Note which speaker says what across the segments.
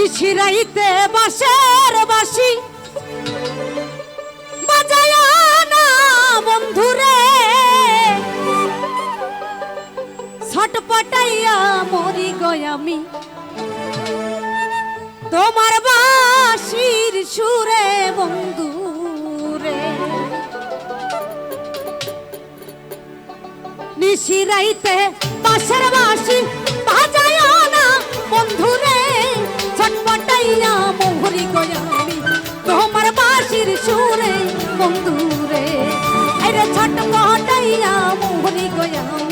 Speaker 1: নিশিরাইতে বাসের বাসি বাজায় না বন্ধুরে ছটপটাইয়া মরি গয়ামি তোমার বাসির সুরে বন্ধুরে। নিশিরাইতে বাসের বাসি গয়ামি তোমার বাসির সুরে বন্ধুরে। ছট ছটপটাইয়া মোহরি গয়ামি।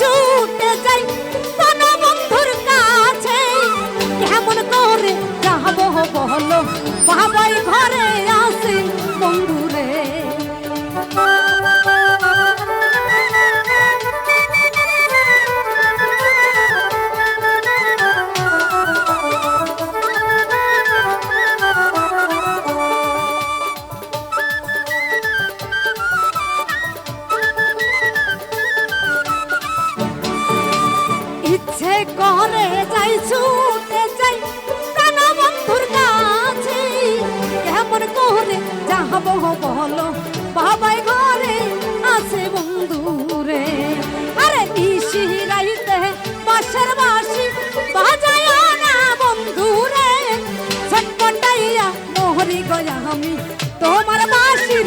Speaker 1: ছুটে যাই কোন বন্ধুর কাছে। কেমন করে যাব বলো? বাবাই ঘরে যাব বলো, বাবাই ঘরে আছে বন্ধুরে। আরে নিশি রাইতে বাসার বাসি বাজায় না বন্ধুরে। ছটপটাইয়া মোহরি গয়া আমি, তোমার বাসির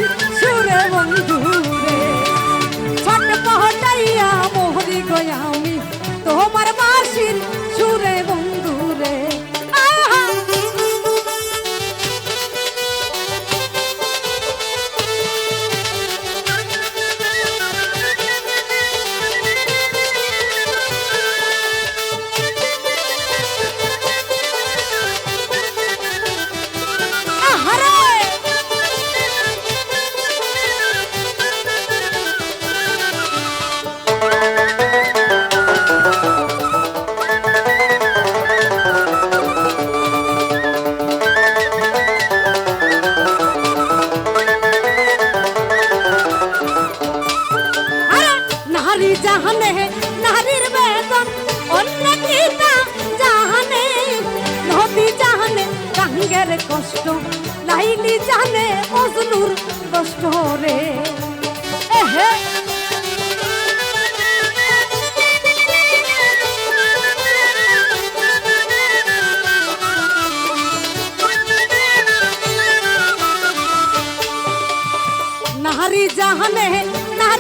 Speaker 1: জাহানে নারীর বেতন অন্য কিতা জাহানে নদী জাহানে কষ্ট লাইলি জানে মজনুর কষ্ট রে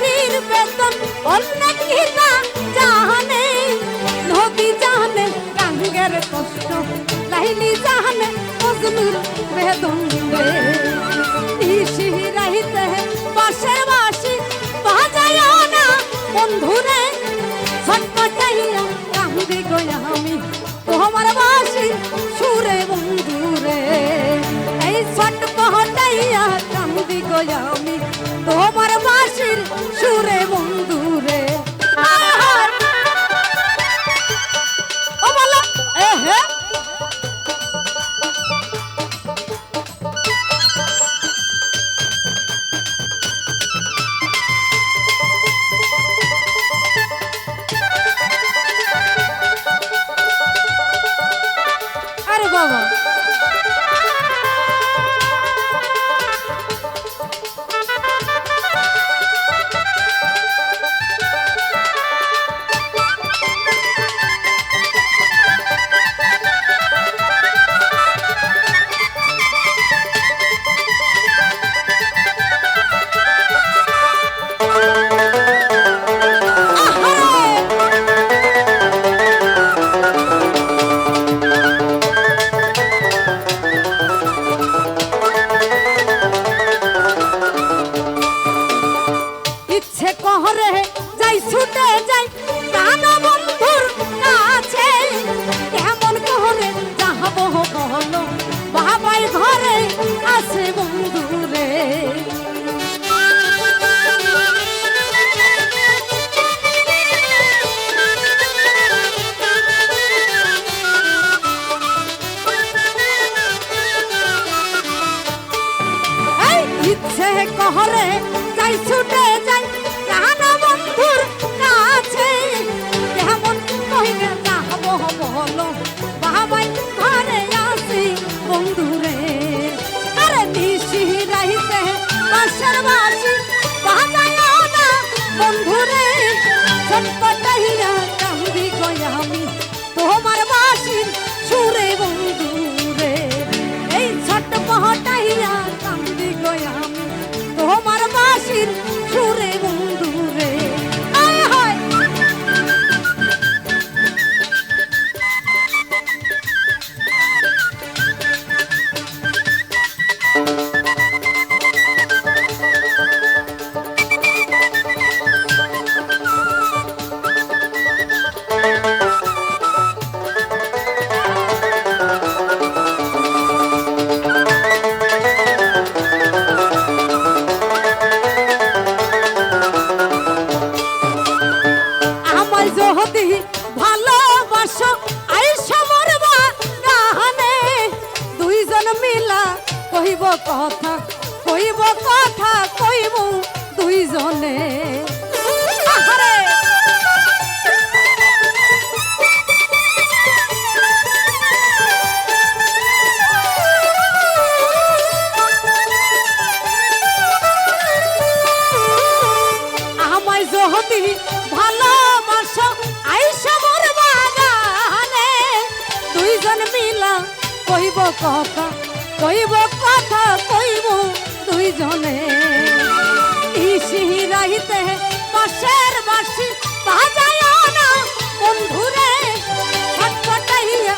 Speaker 1: নারীর বেতন অন্য কিনা জাহানে, নদী জাহানে গাঙ্গের কষ্ট, লাইলি জাহানে, মজনুর বেদন নিশি রাইতে বাসের বাসি বাজায় না বন্ধুরে, ছটপটাইয়া কান্দি গয়া আমি। তোমার বাসি সুরে বন্ধুরে, এই ছটপটাইয়া কান্দি গয়া সুরে কহরে যাই ছুটে চলে। আমায় জহতি ভালোবাসো আইসা মোর বাগানে। দুইজন মিলা কইব কথা কইব কথা কইব দুইজনে। হিসিহি না বন্ধুরে ছটপটাইয়া